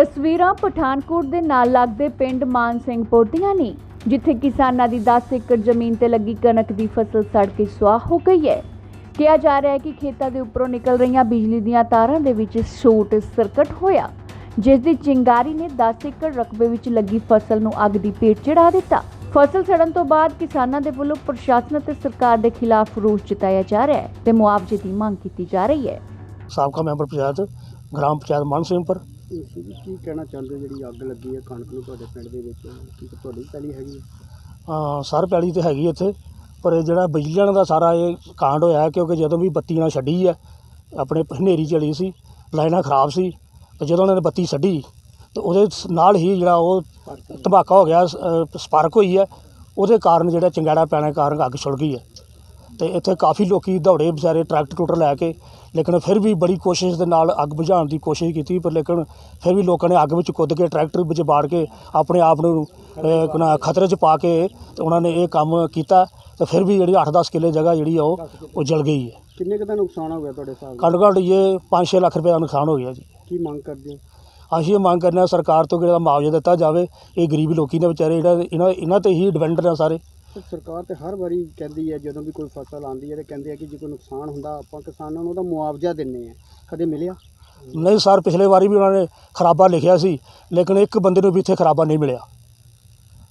ਤਸਵੀਰਾਂ ਪਠਾਨਕੋਟ ਦੇ ਨਾਲ ਲੱਗਦੇ ਪਿੰਡ ਮਾਨ ਸਿੰਘਪੁਰ ਦੀਆਂ ਨੇ, ਜਿੱਥੇ ਕਿਸਾਨਾਂ ਦੀ 10 ਏਕੜ ਜ਼ਮੀਨ ਤੇ ਲੱਗੀ ਕਣਕ ਦੀ ਫਸਲ ਸੜ ਕੇ ਸੁਆਹ ਹੋ ਗਈ ਹੈ। ਕਿਹਾ ਜਾ ਰਿਹਾ ਹੈ ਕਿ ਖੇਤਾਂ ਦੇ ਉੱਪਰੋਂ ਨਿਕਲ ਰਹੀਆਂ ਬਿਜਲੀ ਦੀਆਂ ਤਾਰਾਂ ਦੇ ਵਿੱਚ ਸ਼ੋਰਟ ਸਰਕਟ ਹੋਇਆ, ਜਿਸ ਦੀ ਚਿੰਗਾਰੀ ਨੇ 10 ਏਕੜ ਰਕਬੇ ਵਿੱਚ ਲੱਗੀ ਫਸਲ ਨੂੰ ਅੱਗ ਦੀ ਭੇਟ ਚੜਾ ਦਿੱਤਾ। ਫਸਲ ਸੜਨ ਤੋਂ ਬਾਅਦ ਕਿਸਾਨਾਂ ਦੇ ਵੱਲੋਂ ਪ੍ਰਸ਼ਾਸਨ ਅਤੇ ਸਰਕਾਰ ਦੇ ਖਿਲਾਫ ਰੋਸ ਜਤਾਇਆ ਜਾ ਰਿਹਾ ਹੈ ਤੇ ਮੁਆਵਜ਼ੇ ਦੀ ਮੰਗ ਕੀਤੀ ਜਾ ਰਹੀ ਹੈ। ਸਾਬਕਾ ਮੈਂਬਰ ਪੰਚਾਇਤ, ਗ੍ਰਾਮ ਪੰਚਾਇਤ ਮਾਨ ਸਿੰਘਪੁਰ ਤੁਸੀਂ ਵੀ ਕੀ ਕਹਿਣਾ ਚਾਹੁੰਦੇ ਹੋ? ਜਿਹੜੀ ਅੱਗ ਲੱਗੀ ਹੈ ਕਣਕ ਨੂੰ ਤੁਹਾਡੇ ਪਿੰਡ ਦੇ ਵਿੱਚ ਕੀ ਤੁਹਾਡੀ ਪਹਿਲੀ ਹੈਗੀ ਹੈ? ਅਹ ਸਰ ਪੈਲੀ ਤੇ ਹੈਗੀ ਇੱਥੇ ਪਰ ਇਹ ਜਿਹੜਾ ਬਿਜਲੀ ਵਾਲਿਆਂ ਦਾ ਸਾਰਾ ਇਹ ਕਾਂਡ ਹੋਇਆ ਹੈ ਕਿਉਂਕਿ ਜਦੋਂ ਵੀ ਬੱਤੀ ਨਾਲ ਛੱਡੀ ਹੈ ਆਪਣੇ ਹਨੇਰੀ ਚਲੀ ਸੀ ਲਾਈਨਾਂ ਖਰਾਬ ਸੀ ਤੇ ਜਦੋਂ ਉਹਨਾਂ ਨੇ ਬੱਤੀ ਛੱਡੀ ਤੇ ਉਹਦੇ ਸ- ਨਾਲ ਹੀ ਜਿਹੜਾ ਉਹ ਧਮਾਕਾ ਹੋ ਗਿਆ ਸਪਾਰਕ ਹੋਈ ਹੈ ਉਹਦੇ ਕਾਰਨ ਜਿਹੜਾ ਚੰਗਾੜਾ ਪੈਣੇ ਕਾਰਨ ਅੱਗ ਛੁੜ ਗਈ ਹੈ। ਤੇ ਇੱਥੇ ਕਾਫੀ ਲੋਕੀ ਦੌੜੇ ਵਿਚਾਰੇ ਟਰੈਕਟਰ ਟੂਟਰ ਲੈ ਕੇ ਲੇਕਿਨ ਫਿਰ ਵੀ ਬੜੀ ਕੋਸ਼ਿਸ਼ ਦੇ ਨਾਲ ਅੱਗ ਬੁਝਾਉਣ ਦੀ ਕੋਸ਼ਿਸ਼ ਕੀਤੀ ਪਰ ਲੇਕਿਨ ਫਿਰ ਵੀ ਲੋਕਾਂ ਨੇ ਅੱਗ ਵਿੱਚ ਕੁੱਦ ਕੇ ਟਰੈਕਟਰ ਵਿੱਚ ਬਾੜ ਕੇ ਆਪਣੇ ਆਪ ਨੂੰ ਅਹ, ਖਤਰੇ 'ਚ ਪਾ ਕੇ ਤੇ ਉਹਨਾਂ ਨੇ ਇਹ ਕੰਮ ਕੀਤਾ ਤੇ ਫਿਰ ਵੀ ਜਿਹੜੀ 8-10 ਕਿੱਲੇ ਜਗ੍ਹਾ ਜਿਹੜੀ ਆ ਉਹ ਉਹ ਜਲ ਗਈ ਹੈ। ਕਿੰਨੇ ਕੁ ਦਾ ਨੁਕਸਾਨ ਹੋ ਗਿਆ ਤੁਹਾਡੇ ਹਿਸਾਬ ਨਾਲ? ਘੱਟੋ ਘੱਟ ਇਹ 5-6 ਲੱਖ ਰੁਪਏ ਦਾ ਨੁਕਸਾਨ ਹੋ ਗਿਆ ਜੀ। ਕੀ ਮੰਗ ਕਰਦੇ ਹੋ? ਅਸੀਂ ਇਹ ਮੰਗ ਕਰਨਾ ਸਰਕਾਰ ਤੋਂ ਕਿ ਇਹਦਾ ਮੁਆਵਜ਼ਾ ਦਿੱਤਾ ਜਾਵੇ। ਇਹ ਗਰੀਬ ਲੋਕੀ ਨੇ ਵਿਚਾਰੇ ਜਿਹੜਾ ਇਹਨਾਂ ਇਹਨਾਂ ਤੇ ਹੀ ਡਿਪੈਂਡ ਨੇ ਸਾਰੇ। ਤੇ ਸਰਕਾਰ ਤੇ ਹਰ ਵਾਰੀ ਕਹਿੰਦੀ ਹੈ, ਜਦੋਂ ਵੀ ਕੋਈ ਫਸਲ ਆਉਂਦੀ ਹੈ ਤੇ ਕਹਿੰਦੇ ਆ ਕਿ ਜੇ ਕੋਈ ਨੁਕਸਾਨ ਹੁੰਦਾ, ਆਪਾਂ ਕਿਸਾਨਾਂ ਨੂੰ ਉਹਦਾ ਮੁਆਵਜ਼ਾ ਦਿੰਨੇ ਆ ਕਦੇ ਮਿਲਿਆ? ਨਹੀਂ ਸਰ, ਪਿਛਲੇ ਵਾਰੀ ਵੀ ਉਹਨਾਂ ਨੇ ਖਰਾਬਾ ਲਿਖਿਆ ਸੀ, ਲੇਕਿਨ ਇੱਕ ਬੰਦੇ ਨੂੰ ਵੀ ਇੱਥੇ ਖਰਾਬਾ ਨਹੀਂ ਮਿਲਿਆ।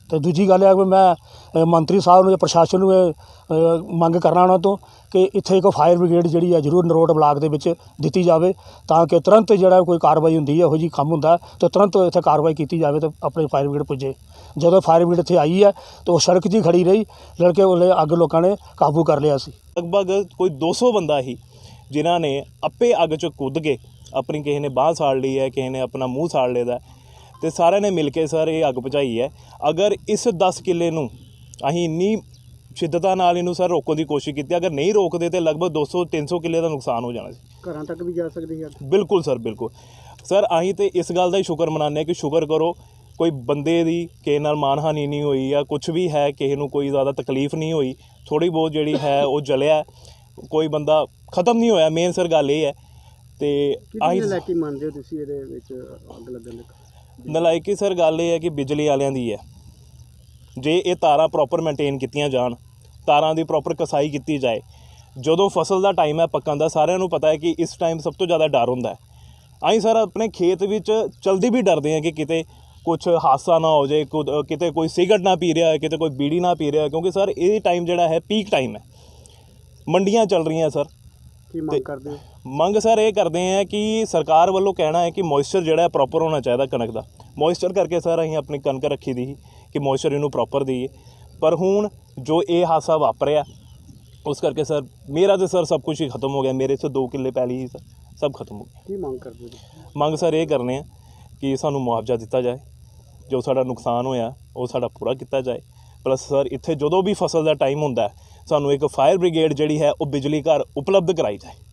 ਤੇ ਦੂਜੀ ਗੱਲ ਹੈ ਕਿ ਮੈਂ ਅ, ਮੰਤਰੀ ਸਾਹਿਬ ਨੂੰ ਜਾਂ ਪ੍ਰਸ਼ਾਸਨ ਨੂੰ ਇਹ ਅ, ਮੰਗ ਕਰਨਾ ਉਹਨਾਂ ਤੋਂ ਕਿ ਇੱਥੇ ਇੱਕ ਫਾਇਰ ਬ੍ਰਿਗੇਡ ਜਿਹੜੀ ਹੈ ਜ਼ਰੂਰ ਨਰੋਟ ਬਲਾਕ ਦੇ ਵਿੱਚ ਦਿੱਤੀ ਜਾਵੇ ਤਾਂ ਕਿ ਤੁਰੰਤ ਜਿਹੜਾ ਕੋਈ ਕਾਰਵਾਈ ਹੁੰਦੀ ਹੈ ਇਹੋ ਜਿਹੀ ਕੰਮ ਹੁੰਦਾ ਤਾਂ ਤੁਰੰਤ ਇੱਥੇ ਕਾਰਵਾਈ ਕੀਤੀ ਜਾਵੇ ਤੇ ਆਪਣੇ ਫਾਇਰ ਬ੍ਰਿਗੇਡ ਪੁੱਜੇ। ਜਦੋਂ ਫਾਇਰ ਬ੍ਰਿਗੇਡ ਇੱਥੇ ਆਈ ਹੈ ਤਾਂ ਉਹ ਸੜਕ 'ਚ ਹੀ ਖੜੀ ਰਹੀ ਲੜਕੇ ਉਹਲੇ ਅੱਗ ਲੋਕਾਂ ਨੇ ਕਾਬੂ ਕਰ ਲਿਆ ਸੀ। ਲਗਭਗ ਕੋਈ 200 ਬੰਦਾ ਹੀ ਜਿਨ੍ਹਾਂ ਨੇ ਆਪੇ ਅੱਗ 'ਚ ਕੁੱਦ ਕੇ ਆਪਣੀ ਕਿਸੇ ਨੇ ਬਾਹ ਸਾੜ ਲਈ ਹੈ ਕਿਸੇ ਨੇ ਆਪਣਾ ਮੂੰਹ ਸਾੜ ਲਿਆ ਤੇ ਸਾਰਿਆਂ ਨੇ ਮਿਲ ਕੇ ਸਰ ਇਹ ਅੱਗ ਬੁਝਾਈ ਹੈ। ਅਗਰ ਇਸ 10 ਕਿੱਲੇ ਨੂੰ ਅਸੀਂ ਇੰਨੀ ਸ਼ਿੱਦਤਾਂ ਨਾਲ ਇਹਨੂੰ ਸਰ ਰੋਕਣ ਦੀ ਕੋਸ਼ਿਸ਼ ਕੀਤੀ ਅਗਰ ਨਹੀਂ ਰੋਕਦੇ ਤੇ ਲਗਭਗ 200 300 ਕਿੱਲੇ ਦਾ ਨੁਕਸਾਨ ਹੋ ਜਾਣਾ ਸੀ। ਘਰਾਂ ਤੱਕ ਵੀ ਜਾ ਸਕਦੀ ਹੈ ਬਿਲਕੁਲ ਸਰ ਬਿਲਕੁਲ। ਸਰ ਅਸੀਂ ਤੇ ਇਸ ਗੱਲ ਦਾ ਹੀ ਸ਼ੁਕਰ ਮਨਾਉਂਦੇ ਹਾਂ ਕਿ ਸ਼ੁਕਰ ਕਰੋ ਕੋਈ ਬੰਦੇ ਦੀ ਕਿਸੇ ਨਾਲ ਮਾਨਹਾਨੀ ਨਹੀਂ ਹੋਈ ਜਾਂ ਕੁਝ ਵੀ ਹੈ ਕਿਸੇ ਨੂੰ ਕੋਈ ਜ਼ਿਆਦਾ ਤਕਲੀਫ ਨਹੀਂ ਹੋਈ ਥੋੜੀ ਬਹੁਤ ਜਿਹੜੀ ਹੈ ਉਹ ਜਲਿਆ ਕੋਈ ਬੰਦਾ ਖਤਮ ਨਹੀਂ ਹੋਇਆ ਮੇਨ ਸਰ ਗੱਲ ਇਹ ਹੈ ਤੇ ਕਿਹਦੀ ਲੈ ਕੇ ਮੰਨਦੇ ਹੋ ਤੁਸੀਂ ਇਹਦੇ ਵਿੱਚ ਅੱਗ ਲੱਗਣ ਦੇ ਨਲਾਇਕੀ ਸਰ, ਗੱਲ ਇਹ ਹੈ ਕਿ ਬਿਜਲੀ ਵਾਲਿਆਂ ਦੀ ਹੈ। ਜੇ ਇਹ ਤਾਰਾਂ ਪ੍ਰੋਪਰ ਮੇਨਟੇਨ ਕੀਤੀਆਂ ਜਾਣ, ਤਾਰਾਂ ਦੀ ਪ੍ਰੋਪਰ ਕਸਾਈ ਕੀਤੀ ਜਾਏ, ਜਦੋਂ ਫਸਲ ਦਾ ਟਾਈਮ ਹੈ ਪੱਕਣ ਦਾ, ਸਾਰਿਆਂ ਨੂੰ ਪਤਾ ਹੈ ਕਿ ਇਸ ਟਾਈਮ ਸਭ ਤੋਂ ਜ਼ਿਆਦਾ ਡਰ ਹੁੰਦਾ ਹੈ। ਅਸੀਂ ਸਰ, ਆਪਣੇ ਖੇਤ ਵਿੱਚ ਚਲਦੀ ਵੀ ਡਰਦੇ ਹਾਂ ਕਿ ਕਿਤੇ ਕੁਝ ਹਾਦਸਾ ਨਾ ਹੋ ਜਾਏ ਕੁਦ- ਕਿਤੇ ਕੋਈ ਸਿਗਰਟ ਨਾ ਪੀ ਰਿਹਾ ਕਿਤੇ ਕੋਈ ਬੀੜੀ ਨਾ ਪੀ ਰਿਹਾ ਕਿਉਂਕਿ ਸਰ, ਇਹ ਟਾਈਮ ਜਿਹੜਾ ਹੈ ਪੀਕ ਟਾਈਮ ਹੈ। ਮੰਡੀਆਂ ਚੱਲ ਰਹੀਆਂ ਸਰ। ਕੀ ਮੰਗ ਕਰਦੇ ਹੋ? ਮੰਗ ਸਰ ਇਹ ਕਰਦੇ ਆ ਕਿ ਸਰਕਾਰ ਵੱਲੋਂ ਕਹਿਣਾ ਹੈ ਕਿ ਮੋਇਸਚਰ ਜਿਹੜਾ ਹੈ ਪ੍ਰੋਪਰ ਹੋਣਾ ਚਾਹੀਦਾ ਕਣਕ ਦਾ। ਮੋਇਸਚਰ ਕਰਕੇ ਸਰ ਅਸੀਂ ਆਪਣੀ ਕਣਕ ਰੱਖੀ ਦੀ ਸੀ ਕਿ ਮੋਇਸਚਰ ਇਹਨੂੰ ਪ੍ਰੋਪਰ ਦਈਏ। ਪਰ ਹੁਣ ਜੋ ਇਹ ਹਾਸਾ ਵਾਪਰਿਆ ਉਸ ਕਰਕੇ ਸਰ ਮੇਰਾ ਤੇ ਸਰ ਸਭ ਕੁਝ ਹੀ ਖਤਮ ਹੋ ਗਿਆ। ਮੇਰੇ ਤੋਂ 2 ਕਿੱਲੇ ਪਹਿਲੀ ਹੀ ਸਰ ਸਭ ਖਤਮ ਹੋ ਗਿਆ ਕੀ ਮੰਗ ਕਰਦੇ ਹੋ? ਮੰਗ ਸਰ ਇਹ ਕਰਨੇ ਆ ਕਿ ਸਾਨੂੰ ਮੁਆਵਜ਼ਾ ਦਿੱਤਾ ਜਾਏ। ਜੋ ਸਾਡਾ ਨੁਕਸਾਨ ਹੋਇਆ ਉਹ ਸਾਡਾ ਪੂਰਾ ਕੀਤਾ ਜਾਏ। ਪਲੱਸ ਸਰ ਇੱਥੇ ਜਦੋਂ ਵੀ ਫਸਲ ਦਾ ਟਾਈਮ ਹੁੰਦਾ ਹੈ, ਸਾਨੂੰ ਇੱਕ ਫਾਇਰ ਬ੍ਰਿਗੇਡ ਜਿਹੜੀ ਹੈ ਉਹ ਬਿਜਲੀ ਘਰ ਉਪਲਬਧ ਕਰਾਈ ਜਾਏ।